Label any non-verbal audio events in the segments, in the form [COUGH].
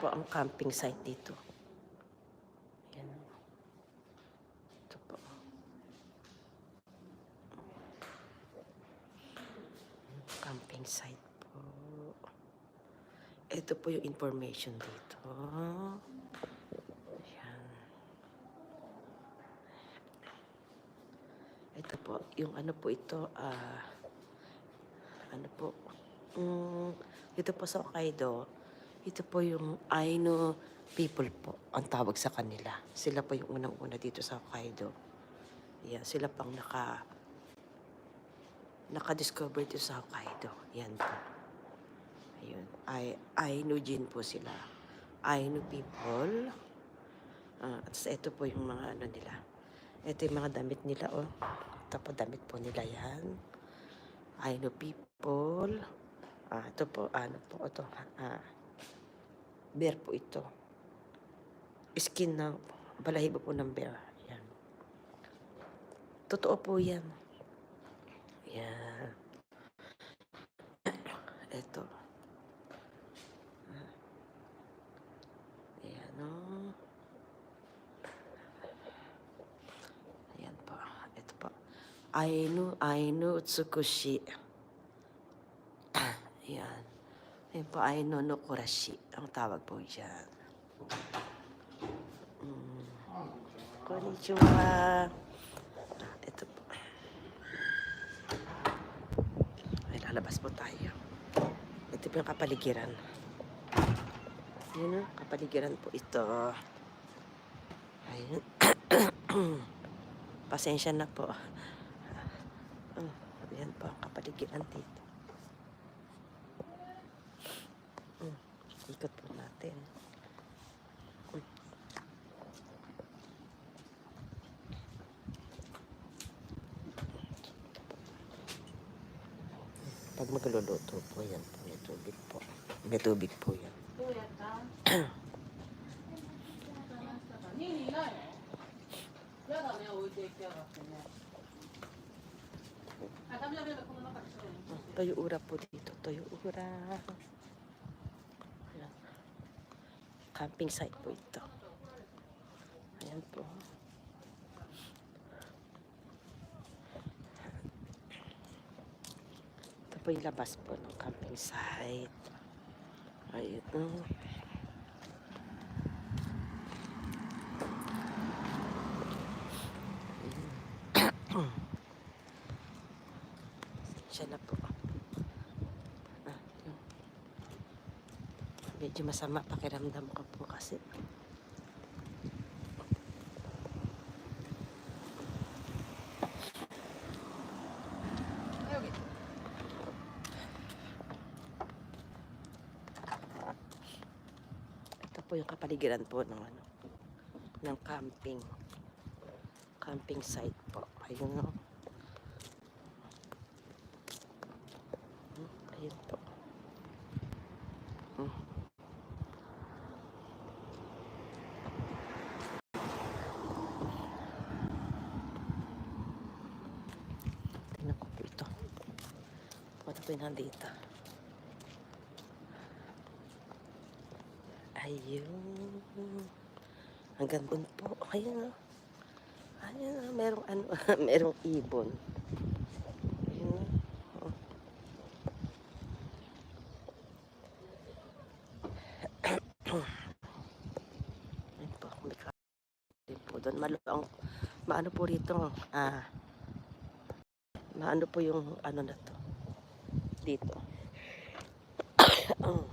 po ang camping site dito. Yan. Ito po. Camping site po. Ito po yung information dito. Yan. Ito po, yung ano po ito, ah, ano po, mm, dito po sa Hokkaido, ito po yung Ainu people po, ang tawag sa kanila. Sila po yung unang-una dito sa Hokkaido. Yan, sila pang naka, naka-discover dito sa Hokkaido. Yan po. Ayun. Ay, Ainu Jin po sila. Ainu people. Ah, at sa ito po yung mga ano nila. Ito yung mga damit nila, oh. Po, damit po nila yan. Ainu people. Ah, ito po, ano po, ito. Ah, bear po ito. Skin ng balahibo po ng bear. Yan. Totoo po yan. Yan. [COUGHS] Ito. Ayan, oh. Ayan po. Ito po. Ainu, Ainu, Tsukushi. Ayan. Ayan po, Ainu no Kurashi. Ang tawag po dyan. Mm. Konnichiwa. Ito po. Ay, lalabas po tayo. Ito po yung kapaligiran. Yun o, kapaligiran po ito. Ayun. [COUGHS] Pasensya na po. Oh, yan po ang kapaligiran dito. Mm, ikot po natin. Uy. Pag magluluto po yan po, may tubig po. May tubig po yan. Toyo ura po dito, toyo ura. Camping site po ito. Ayan po. Ito po yung labas po ng camping site. Ayun. oh. [COUGHS] Siya na po. Ah, yun. Medyo masama pakiramdam ko po kasi. Ito po yung kapaligiran po ng ano, ng camping. Camping site po. Ayun o. Ayun po. Hmm. Tingnan ko po ito. Ano po yung nandito? Ayun. Hanggang dun po. Ayun o. Ayun o. Merong ano, [LAUGHS] merong ibon. Ayun o. Oh. Ayun po, may din po doon. Maluang, maano po rito, ah, maano po yung ano na dito. Mm.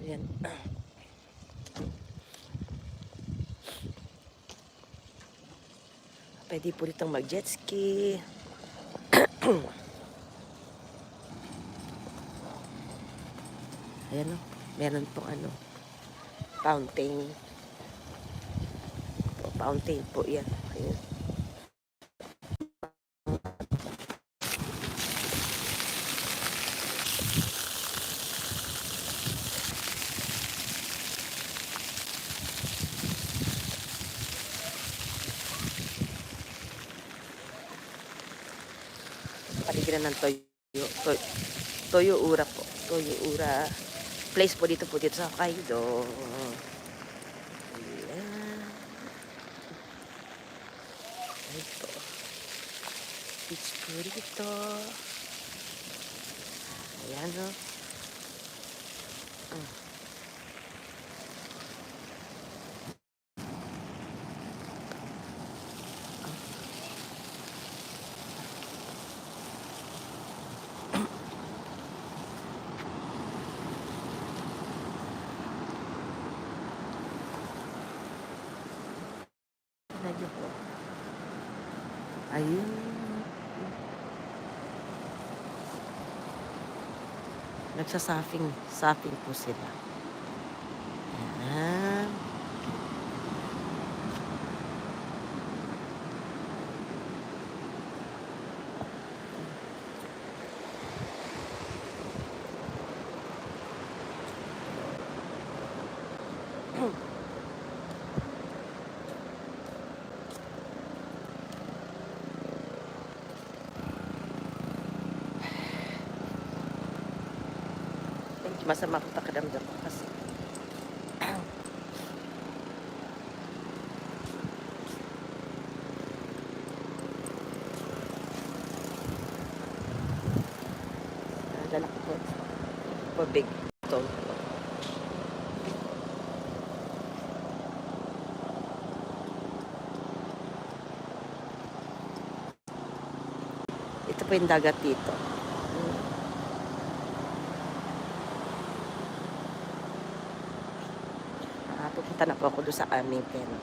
Ayan. Pwede po ditong mag-jet ski. Ayan o. Meron pong ano. Fountain. Po, fountain po yan. Ayan. paligid ng toyo, toyo, toyo ura po. Toyo ura. Place po dito po dito sa Hokkaido. Ayan. Ito. Beach po dito. Ayan o. Mm. Tingnan niyo po. Ayun. Nagsasafing, safing po sila. Masama po pakiramdam ko kasi. Dala ko. Po big po. Ito po yung dagat dito. Pupunta na po ako doon sa aming tent.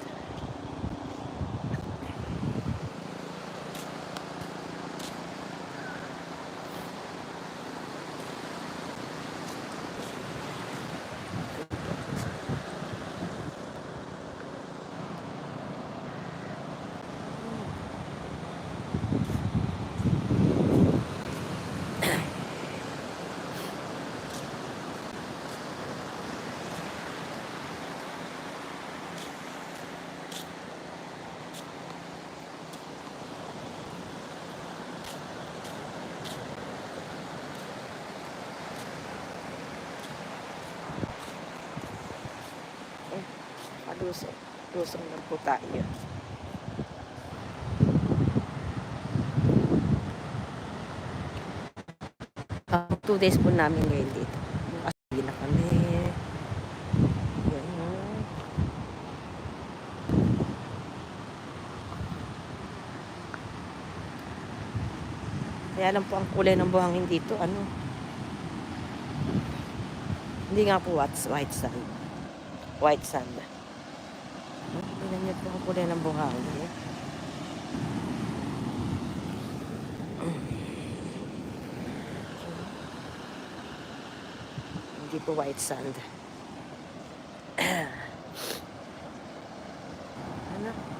Palusong. Lusong lang po tayo. Ang two days po namin ngayon dito. Kasi na kami. Yan. Kaya lang po ang kulay ng buhangin dito, ano? Hindi nga po white, white sand. White sand. Tingnan niyo po ang kulay ng buhangin. eh. Hindi po white sand. [CLEARS THROAT] ano?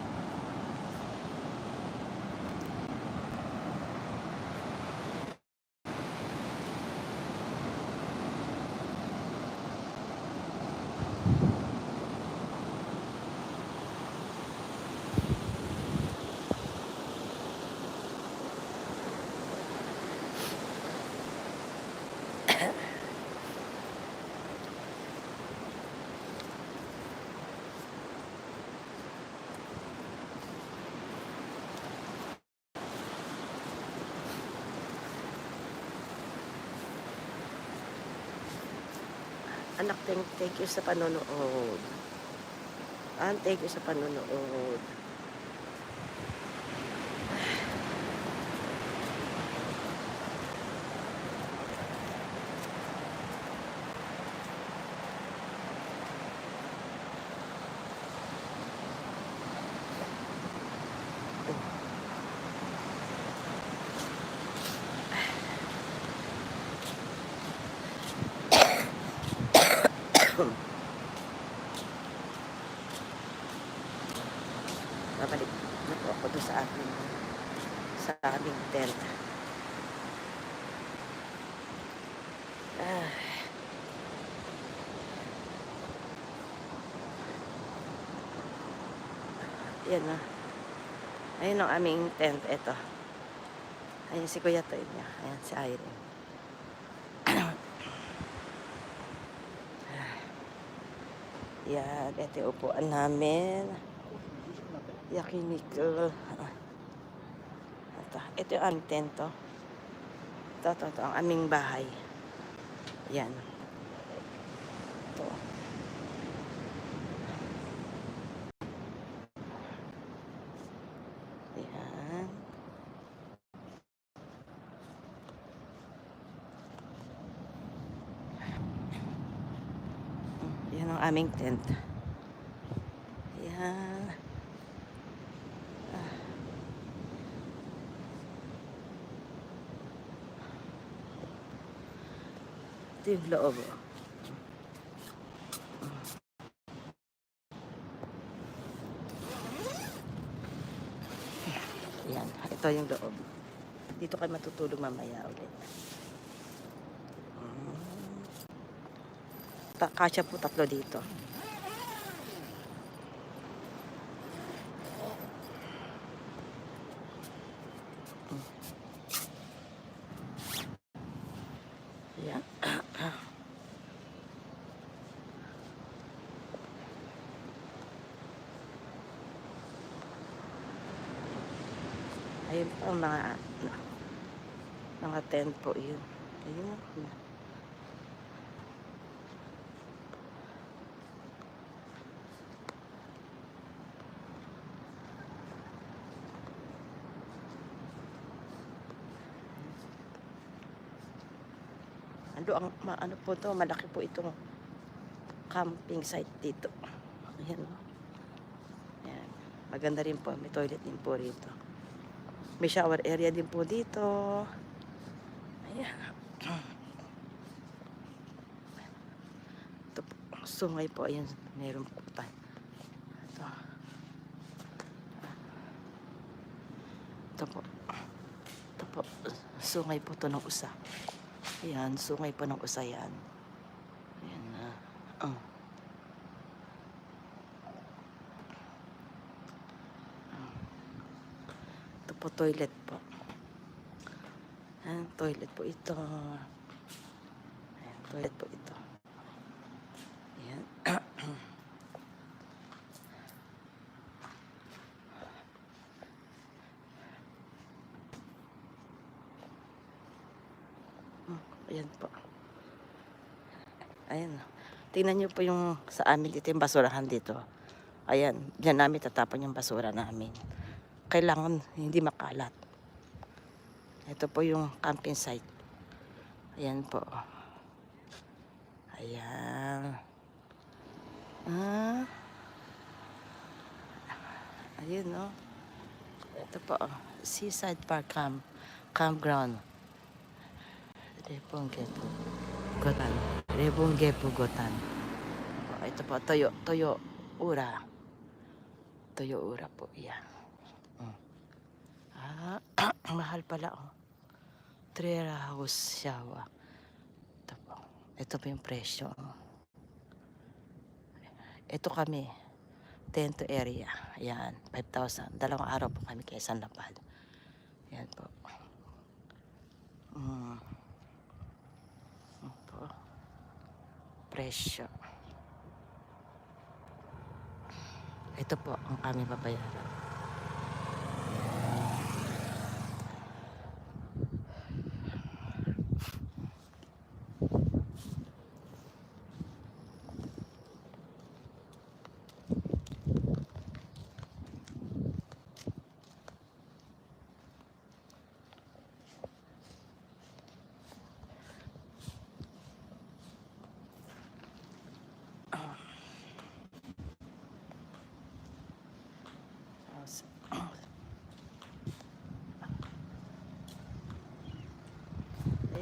Anak, thank, thank you sa panonood. Ah, thank you sa panonood. Babalik na po ako doon sa aking sa aming tent. Ah. Yan na. Ayun ang aming tent. Ito. Ayan si Kuya Toy niya. Ayan si Irene. [CLEARS THROAT] Yan, ito yung upuan namin. Yakinikel. Ito, ito yung aming tento. Ito, ito, ito, ang aming bahay. Yan. Ito. Yan. Mm, Yan ang aming tent. Yan. Ah. Ito yung loob. oh. Yan. Ito yung loob. Dito kayo matutulog mamaya ulit. Mm. Ta- Kasya po tatlo dito. Yan. Ayun po mga mga tent po yun. Ayun. Ano ang ano po to, malaki po itong camping site dito. Ayan. Ayan. Maganda rin po, may toilet din po rito. May shower area din po dito. Ayan. Ito po, sungay po, ayan, meron po tayo. Ito. Ito po. Ito po, sungay po to ng usa. Ayan, sungay po ng usa yan. Ayan na. Ito po, toilet po. Ayan, toilet po ito. Ayan, toilet po ito. Ayan. [CLEARS THROAT] Ayan po. Ayan. Tingnan niyo po yung sa amin dito yung basurahan dito. Ayan, diyan namin tatapon yung basura namin. Kailangan hindi makalat. Ito po yung camping site. Ayan po. Ayan. Ah. Ayun, no? Ito po. Seaside Park Camp. Campground. Repong Gepo. Gotan. Repong Gepo Gotan. Ito po, Toyo. Toyo. Ura. Toyo Ura po. Yan. Ah, [CLEARS THROAT] mahal pala, oh. Trera House Shawa. Ito po. Ito po yung presyo. oh. Ito kami. Tento area. Ayan. 5,000. Dalawang araw po kami kay San Lapal. Ayan po. Mm. Ayan po. Presyo. Ito po ang aming babayaran.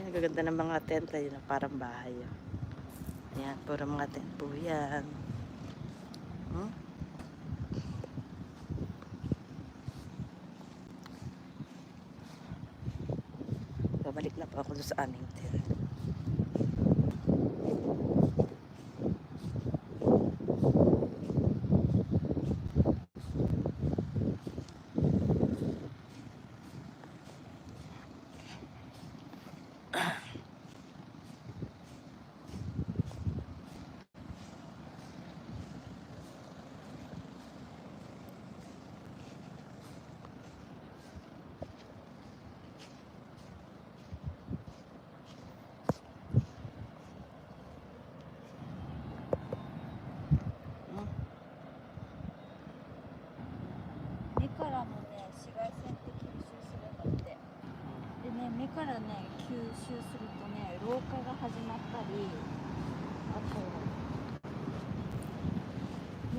Ayan, gaganda ng mga tent ayun, parang bahay. oh. Ayan, puro mga tent po yan. Hmm? Babalik na po ako sa aming tent.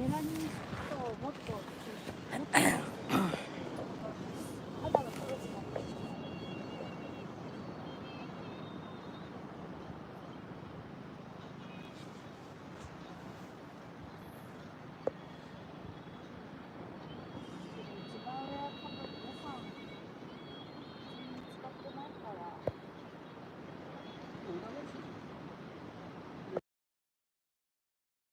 Meron.